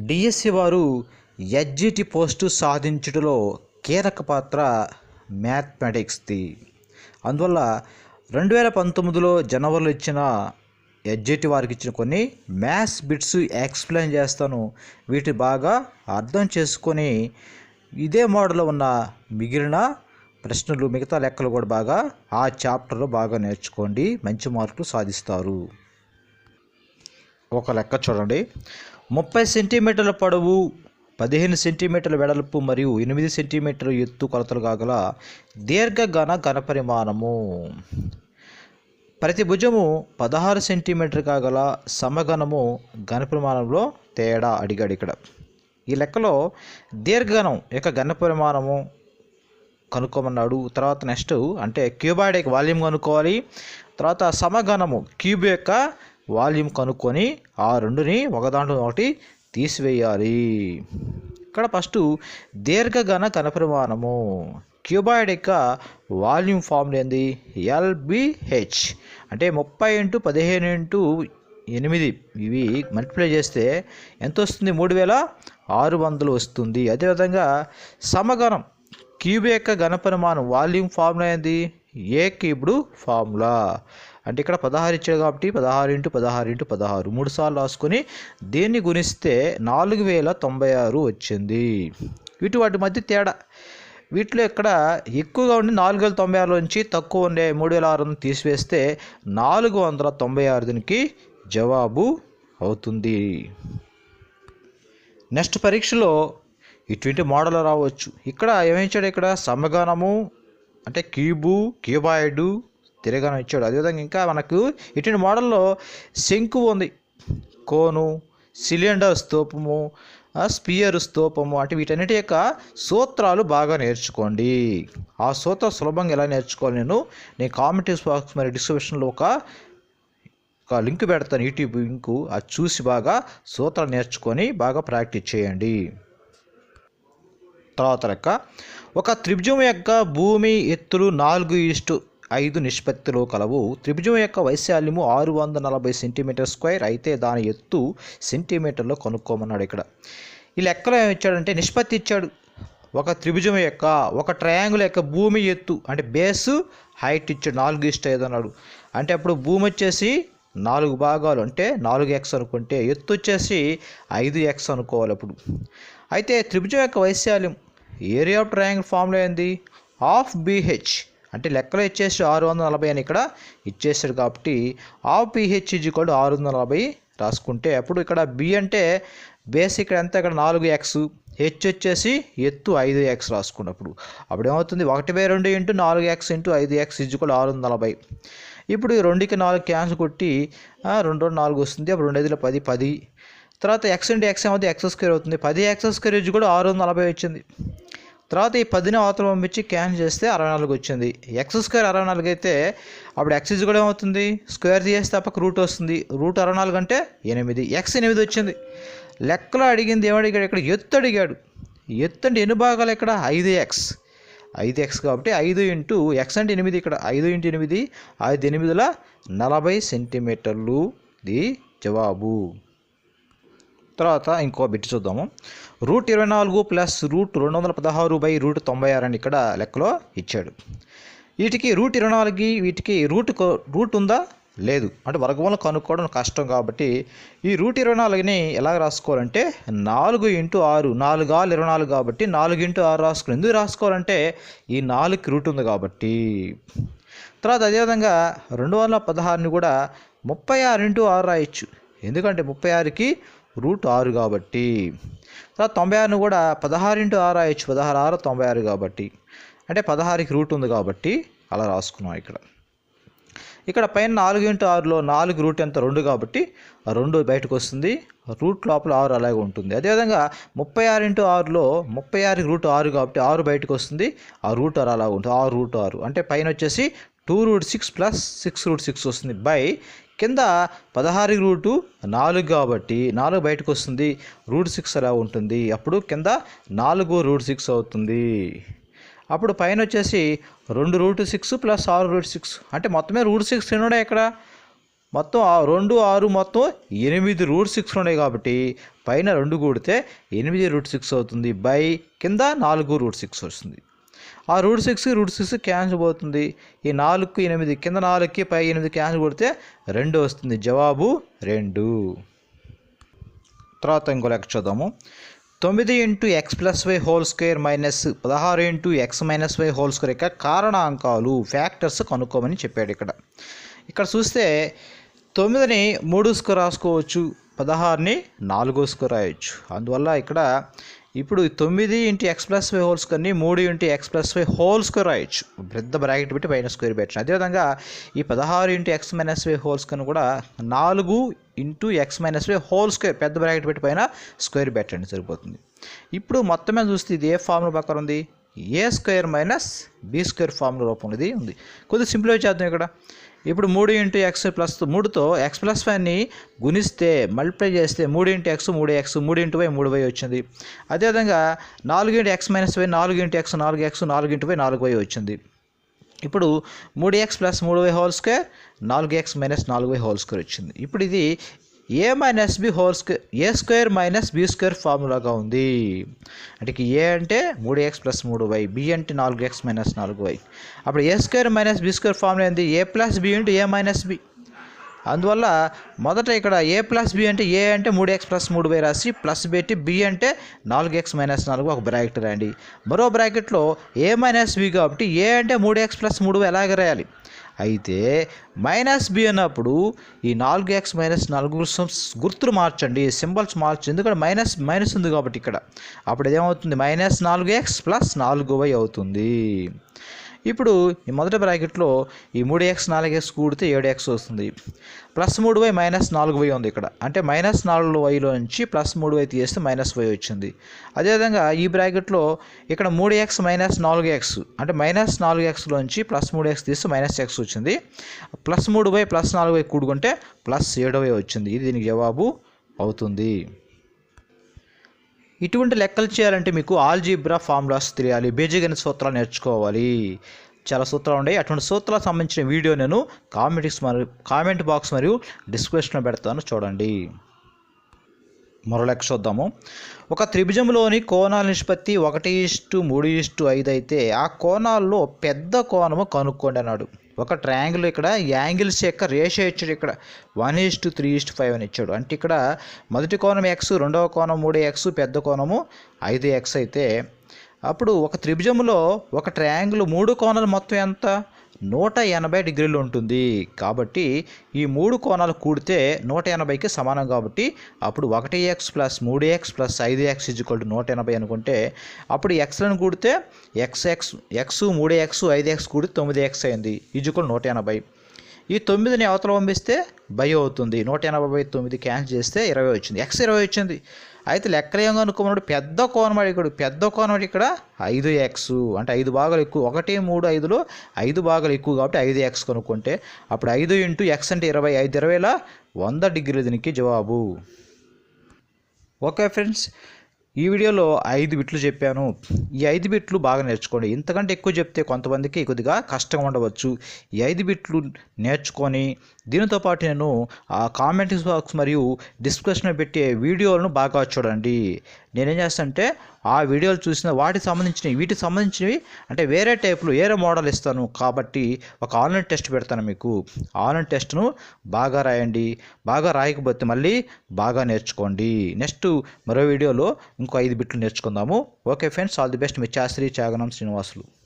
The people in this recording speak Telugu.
డిఎస్సి వారు ఎడ్జిటి పోస్టు సాధించుటలో కీలక పాత్ర మ్యాథమెటిక్స్ది. అందువల్ల రెండు వేల పంతొమ్మిదిలో జనవరిలో ఇచ్చిన ఎడ్జిటి వారికి ఇచ్చిన కొన్ని మ్యాథ్స్ బిట్స్ ఎక్స్ప్లెయిన్ చేస్తాను. వీటి బాగా అర్థం చేసుకొని ఇదే మోడల్లో ఉన్న మిగిలిన ప్రశ్నలు మిగతా లెక్కలు కూడా బాగా ఆ చాప్టర్లో బాగా నేర్చుకోండి. మంచి మార్కులు సాధిస్తారు. ఒక లెక్క చూడండి. ముప్పై సెంటీమీటర్ల పొడవు పదిహేను సెంటీమీటర్ల వెడల్పు మరియు ఎనిమిది సెంటీమీటర్ల ఎత్తు కొలతలు కాగల దీర్ఘఘన ఘనపరిమాణము. ప్రతి భుజము పదహారు సెంటీమీటర్ కాగల సమఘనము ఘనపరిమాణంలో తేడా అడిగాడు ఇక్కడ. ఈ లెక్కలో దీర్ఘఘనం యొక్క ఘనపరిమాణము కనుక్కోమన్నాడు. తర్వాత నెక్స్ట్ అంటే క్యూబాయిడ్ యొక్క వాల్యూమ్ కనుక్కోవాలి. తర్వాత సమఘనము క్యూబ్ యొక్క వాల్యూమ్ కనుక్కొని ఆ రెండుని ఒకదాంట్లో ఒకటి తీసివేయాలి. ఇక్కడ ఫస్ట్ దీర్ఘఘన కనపరిమాణము క్యూబాయిడ్ యొక్క వాల్యూమ్ ఫార్ములా ఏంది? L B H. అంటే ముప్పై ఇంటూ పదిహేను ఇంటూ ఎనిమిది. ఇవి మల్టిప్లై చేస్తే ఎంత వస్తుంది? మూడు వేల ఆరు వందలు వస్తుంది. అదేవిధంగా సమగణం. క్యూబ్ యొక్క ఘనపరిమాణం వాల్యూమ్ ఫార్ములా ఏంది? A cubed formula. అంటే ఇక్కడ పదహారు ఇచ్చాడు కాబట్టి పదహారు ఇంటూ పదహారు ఇంటూ పదహారు. మూడు సార్లు రాసుకొని దీన్ని గుణిస్తే నాలుగు వేల తొంభై ఆరు వచ్చింది. వీటి వాటి మధ్య తేడా. వీటిలో ఇక్కడ ఎక్కువగా ఉండి నాలుగు వేల తొంభై ఆరు నుంచి తక్కువ ఉండే మూడు వేల ఆరు తీసివేస్తే నాలుగు వందల తొంభై ఆరు దీనికి జవాబు అవుతుంది. నెక్స్ట్ పరీక్షలో ఇటువంటి మోడల్ రావచ్చు. ఇక్కడ ఏమిచ్చాడు ఇక్కడ? సమగణము అంటే క్యూబు క్యూబాయిడు తిరగనం ఇచ్చాడు. అదేవిధంగా ఇంకా మనకు ఇటువంటి మోడల్లో శంకు ఉంది. కోను సిలిండర్ స్తూపము స్పియర్ స్తూపము అంటే వీటన్నిటి యొక్క సూత్రాలు బాగా నేర్చుకోండి. ఆ సూత్రం సులభంగా ఎలా నేర్చుకోవాలి నేను? నేను కామెంటీస్ బాక్స్ మరియు డిస్క్రిప్షన్లో ఒక ఒక లింక్ పెడతాను యూట్యూబ్ లింకు అది చూసి బాగా సూత్రాలు నేర్చుకొని బాగా ప్రాక్టీస్ చేయండి. తర్వాత లెక్క. ఒక త్రిభుజం యొక్క భూమి ఎత్తులు నాలుగు ఇష్టు ఐదు నిష్పత్తిలో కలవు. త్రిభుజం యొక్క వైశాల్యము ఆరు వందల నలభై సెంటీమీటర్ స్క్వేర్ అయితే దాని ఎత్తు సెంటీమీటర్లో కనుక్కోమన్నాడు ఇక్కడ. ఈ లెక్కలో ఏమి ఇచ్చాడంటే నిష్పత్తి ఇచ్చాడు. ఒక త్రిభుజం యొక్క ఒక ట్రయాంగిల్ యొక్క భూమి ఎత్తు అంటే బేసు హైట్ ఇచ్చాడు. నాలుగు ఇష్ట ఐదు అన్నాడు అంటే అప్పుడు భూమి వచ్చేసి నాలుగు భాగాలు అంటే నాలుగు ఎక్స్ అనుకుంటే ఎత్తు వచ్చేసి ఐదు ఎక్స్ అనుకోవాలి అప్పుడు. అయితే త్రిభుజం యొక్క వైశాల్యం ఏరియా ఆఫ్ ట్రయాంగిల్ ఫామ్లో ఏంది? హాఫ్ బీహెచ్ అంటే లెక్కలో ఇచ్చేసి ఆరు వందల నలభై అని ఇక్కడ ఇచ్చేసాడు కాబట్టి హాఫ్ పిహెచ్ ఈజ్ కూడా ఆరు వందల నలభై రాసుకుంటే అప్పుడు ఇక్కడ బి అంటే బేస్ ఇక్కడ ఎంత? ఇక్కడ నాలుగు ఎక్స్. హెచ్ వచ్చేసి ఎత్తు ఐదు ఎక్స్ రాసుకున్నప్పుడు. అప్పుడు ఏమవుతుంది? ఒకటి బై రెండు ఇంటూ నాలుగు ఎక్స్ ఇంటూ ఐదు ఎక్స్ ఇజ్ కూడా ఆరు వందల నలభై ఇప్పుడు రెండుకి నాలుగు క్యాన్స్ కొట్టి రెండు రెండు నాలుగు వస్తుంది. అప్పుడు రెండు ఐదులో పది పది. తర్వాత ఎక్స్ ఇంటూ ఎక్స్ ఏమవుతుంది? ఎక్స్ స్క్వేర్ అవుతుంది. పది ఎక్స్ స్క్వేర్ ఇజ్ కూడా ఆరు వందల నలభై వచ్చింది. తర్వాత ఈ పదిని అవతల పంపించి క్యాన్సిల్ చేస్తే అరవై నాలుగు వచ్చింది. ఎక్స్ స్క్వేర్ అరవై నాలుగు అయితే అప్పుడు ఎక్స్ కూడా ఏమవుతుంది? స్క్వేర్ తీసేస్తే తప్పక రూట్ వస్తుంది. రూట్ అరవై నాలుగు అంటే ఎనిమిది. ఎక్స్ ఎనిమిది వచ్చింది. లెక్కలో అడిగింది ఏమడిగాడు ఇక్కడ ఎత్తు అడిగాడు. ఎత్తు అంటే ఎన్ని భాగాలు ఇక్కడ? ఐదు ఎక్స్ ఐదు ఎక్స్ కాబట్టి ఐదు ఇంటూ ఎక్స్ అంటే ఎనిమిది ఇక్కడ. ఐదు ఇంటూ ఎనిమిది. ఐదు ఎనిమిదిల నలభై సెంటీమీటర్లు. ఇది జవాబు. తర్వాత ఇంకో బిట్ చూద్దాము. రూట్ ఇరవై నాలుగు ప్లస్ రూట్ రెండు వందల పదహారు బై రూట్ తొంభై ఆరు అని ఇక్కడ లెక్కలో ఇచ్చాడు. వీటికి రూట్ ఇరవై నాలుగు వీటికి రూట్ కో- రూట్ ఉందా? లేదు. అంటే వర్గమూలం కనుక్కోవడం కష్టం కాబట్టి ఈ రూట్ ఇరవై నాలుగుని ఎలా రాసుకోవాలంటే నాలుగు ఇంటూ ఆరు నాలుగు ఆరు ఇరవై నాలుగు కాబట్టి నాలుగు ఇంటూ ఆరు రాసుకుని ఎందుకు రాసుకోవాలంటే ఈ నాలుగుకి రూట్ ఉంది కాబట్టి. తర్వాత అదేవిధంగా రెండు వందల పదహారుని కూడా ముప్పై ఆరు ఇంటూ ఆరు రాయొచ్చు. ఎందుకంటే ముప్పై ఆరుకి రూట్ ఆరు కాబట్టి. తర్వాత తొంభై ఆరుని కూడా పదహారు ఇంటూ ఆరు రాయొచ్చు పదహారు ఆరు తొంభై ఆరు కాబట్టి. అంటే పదహారుకి రూట్ ఉంది కాబట్టి అలా రాసుకున్నాం ఇక్కడ. ఇక్కడ పైన నాలుగు ఇంటూ ఆరులో నాలుగు రూట్ ఎంత? రెండు కాబట్టి రెండు బయటకు వస్తుంది. రూట్ లోపల ఆరు అలాగే ఉంటుంది. అదేవిధంగా ముప్పై ఆరు ఇంటూ ఆరులో ముప్పై ఆరుకి రూట్ ఆరు కాబట్టి ఆరు బయటకు వస్తుంది. ఆ రూట్ ఆరు అలా ఉంటుంది. ఆరు రూట్ ఆరు. అంటే పైన వచ్చేసి two root six plus six root six వస్తుంది. బై కింద పదహారు రూటు నాలుగు కాబట్టి నాలుగు బయటకు వస్తుంది. రూట్ సిక్స్ అలా ఉంటుంది. అప్పుడు కింద నాలుగు రూట్ సిక్స్ అవుతుంది. అప్పుడు పైన వచ్చేసి రెండు రూట్ సిక్స్ ప్లస్ ఆరు రూట్ సిక్స్. అంటే మొత్తమే రూట్ సిక్స్ ఉన్నాయి ఇక్కడ? మొత్తం ఆ రెండు ఆరు మొత్తం ఎనిమిది రూట్ సిక్స్ ఉన్నాయి కాబట్టి పైన రెండు కూడితే ఎనిమిది రూట్ సిక్స్ అవుతుంది. బై కింద నాలుగు రూట్ సిక్స్ వస్తుంది. ఆ root six root six cancel పోతుంది. ఈ నాలుగు ఎనిమిది కింద నాలుగుకి పై ఎనిమిది క్యాన్సిల్ కొడితే రెండు వస్తుంది. జవాబు రెండు. తర్వాత ఇంకో లెక్క చూద్దాము. తొమ్మిది into x plus y whole square minus పదహారు into x minus y whole square యొక్క కారణాంకాలు ఫ్యాక్టర్స్ కనుక్కోమని చెప్పాడు ఇక్కడ. ఇక్కడ చూస్తే తొమ్మిదిని మూడు స్క్వేర్ రాసుకోవచ్చు పదహారుని నాలుగో స్క్వేర్ రాయొచ్చు. అందువల్ల ఇక్కడ ఇప్పుడు తొమ్మిది into x plus y whole స్క్వేర్ని మూడు into x plus y whole square రాయొచ్చు. పెద్ద బ్రాకెట్ పెట్టి పైన స్క్వేర్ పెట్టచ్చు అదేవిధంగా ఈ పదహారు into x minus y whole స్క్వేర్ని కూడా నాలుగు into x minus y whole square పెద్ద బ్రాకెట్ పెట్టి పైన స్క్వేర్ పెట్టండి. సరిపోతుంది. ఇప్పుడు మొత్తం మీద చూస్తే ఇది ఏ ఫార్ములా ప్రకారం ఉంది? A square minus b square formula రూపంలో ఇది ఉంది. కొద్దిగా సింప్లిఫై చేద్దాం ఇక్కడ. ఇప్పుడు మూడు ఇంటూ ఎక్స్ ప్లస్ మూడుతో ఎక్స్ ప్లస్ ఫైవ్ని గుణిస్తే మల్టిప్లై చేస్తే మూడు ఇంటూ ఎక్స్ మూడు ఎక్స్ మూడు ఇంటూ వై మూడు వై వచ్చింది. అదేవిధంగా నాలుగు ఇంటూ ఎక్స్ మైనస్ వై నాలుగు ఇంటూ ఎక్స్ నాలుగు ఎక్స్ నాలుగు ఇంటూ వై నాలుగు వై వచ్చింది. ఇప్పుడు మూడు ఎక్స్ ప్లస్ మూడు వై హోల్ స్క్వేర్ నాలుగు ఎక్స్ మైనస్ నాలుగు వై హోల్ స్క్వేర్ వచ్చింది. ఇప్పుడు ఇది a minus b whole square a square minus b square ఫార్ములాగా ఉంది. అంటే ఏ అంటే మూడు ఎక్స్ ప్లస్ మూడు వై బి అంటే నాలుగు ఎక్స్ మైనస్ నాలుగు వై అప్పుడు a square minus b square formula ఏంది? A plus b into a minus b అందువల్ల మొదట ఇక్కడ ఏ ప్లస్ బి అంటే ఏ అంటే మూడు ఎక్స్ ప్లస్ మూడు వై రాసి ప్లస్ పెట్టి బి అంటే నాలుగు ఎక్స్ మైనస్ నాలుగు ఒక బ్రాకెట్ రాయండి. మరో బ్రాకెట్లో ఏ మైనస్ బి కాబట్టి ఏ అంటే మూడు ఎక్స్ ప్లస్ మూడు ఎలాగ రాయాలి? అయితే మైనస్ బి అన్నప్పుడు ఈ నాలుగు ఎక్స్ మైనస్ నాలుగు గుర్తులు మార్చండి సింబల్స్ మార్చండి. ఎందుకంటే మైనస్ మైనస్ ఉంది కాబట్టి ఇక్కడ. అప్పుడు ఏమవుతుంది? మైనస్ నాలుగు ఎక్స్ ప్లస్ నాలుగు వై అవుతుంది. ఇప్పుడు ఈ మొదటి బ్రాకెట్లో ఈ మూడు ఎక్స్ నాలుగు ఎక్స్ కూడితే ఏడు ఎక్స్ వస్తుంది. ప్లస్ మూడు వై మైనస్ నాలుగు వై ఉంది ఇక్కడ. అంటే మైనస్ నాలుగు వైలో నుంచి ప్లస్ మూడు వై తీస్తే మైనస్ వై వచ్చింది. అదేవిధంగా ఈ బ్రాకెట్లో ఇక్కడ మూడు ఎక్స్ మైనస్ నాలుగు ఎక్స్ అంటే మైనస్ నాలుగు ఎక్స్లోంచి ప్లస్ మూడు ఎక్స్ తీస్తే మైనస్ ఎక్స్ వచ్చింది. ప్లస్ మూడు వై ప్లస్ నాలుగు వై కూడుకుంటే ప్లస్ ఏడు వై వచ్చింది. ఇది దీనికి జవాబు అవుతుంది. ఇటువంటి లెక్కలు చేయాలంటే మీకు ఆల్జీబ్రా ఫార్ములాస్ తెలియాలి. బీజగణిత సూత్రాలు నేర్చుకోవాలి. చాలా సూత్రాలు ఉన్నాయి. అటువంటి సూత్రాలకు సంబంధించిన వీడియో నేను కామెంట్స్ మరియు కామెంట్ బాక్స్ మరియు డిస్క్రిప్షన్లో పెడతాను. చూడండి. మరో లెక్క చూద్దాము. ఒక త్రిభుజంలోని కోణాల నిష్పత్తి ఒకటి ఇష్టు మూడు ఇష్టు ఐదు అయితే ఆ కోణాల్లో పెద్ద కోణము కనుక్కోండి అన్నాడు. ఒక ట్రయాంగిల్ ఇక్కడ యాంగిల్స్ యొక్క రేషియో ఇచ్చాడు ఇక్కడ. One is to three is to five అని ఇచ్చాడు. అంటే ఇక్కడ మొదటి కోణం ఎక్స్ రెండవ కోణం మూడు ఎక్స్ పెద్ద కోణము ఐదు ఎక్స్ అయితే అప్పుడు ఒక త్రిభుజంలో ఒక ట్రయాంగిల్ మూడు కోణాలు మొత్తం ఎంత? నూట ఎనభై డిగ్రీలు ఉంటుంది. కాబట్టి ఈ మూడు కోణాలు కూడితే నూట ఎనభైకి సమానం కాబట్టి అప్పుడు ఒకటి ఎక్స్ ప్లస్ మూడు ఎక్స్ ప్లస్ ఐదు ఎక్స్ ఇజ్వల్ టు నూట ఎనభై అనుకుంటే అప్పుడు ఎక్స్లను కూడితే ఎక్స్ ఎక్స్ ఎక్స్ మూడు ఎక్స్ ఐదు ఎక్స్ కూడి తొమ్మిది ఎక్స్ అయింది. ఇజ్వల్ నూట ఎనభై. ఈ తొమ్మిదిని అవతల పంపిస్తే బై అవుతుంది. నూట ఎనభై బై తొమ్మిది క్యాన్సిల్ చేస్తే ఇరవై వచ్చింది. ఎక్స్ ఇరవై వచ్చింది. అయితే లెక్కలు ఏం కనుక్కున్నాడు పెద్ద కోణం ఇక్కడ పెద్ద కోణం ఇక్కడ ఐదు ఎక్స్ అంటే ఐదు భాగాలు ఎక్కువ. ఒకటి మూడు ఐదులో ఐదు భాగాలు ఎక్కువ కాబట్టి ఐదు ఎక్స్ కనుక్కుంటే అప్పుడు ఐదు ఇంటూ ఎక్స్ అంటే ఇరవై ఐదు ఇరవైల వంద డిగ్రీలు దీనికి జవాబు. ఓకే ఫ్రెండ్స్ ఈ వీడియోలో ఐదు బిట్లు చెప్పాను. ఈ ఐదు బిట్లు బాగా నేర్చుకోండి. ఇంతకంటే ఎక్కువ చెప్తే కొంతమందికి కొద్దిగా కష్టంగా ఉండవచ్చు. ఈ ఐదు బిట్లు నేర్చుకొని దీనితో పాటు నేను ఆ కామెంట్ బాక్స్ మరియు డిస్క్రిప్షన్లో పెట్టే వీడియోలను బాగా చూడండి. నేనేం చేస్తానంటే ఆ వీడియోలు చూసిన వాటికి సంబంధించినవి వీటికి సంబంధించినవి అంటే వేరే టైప్లో వేరే మోడల్ ఇస్తాను. కాబట్టి ఒక ఆన్లైన్ టెస్ట్ పెడతాను మీకు. ఆన్లైన్ టెస్ట్ను బాగా రాయండి. బాగా రాయకపోతే మళ్ళీ బాగా నేర్చుకోండి. నెక్స్ట్ మరో వీడియోలో ఇంకో ఐదు బిట్లు నేర్చుకుందాము. Okay friends all the best. Me Shastri Chaganam Srinivasulu.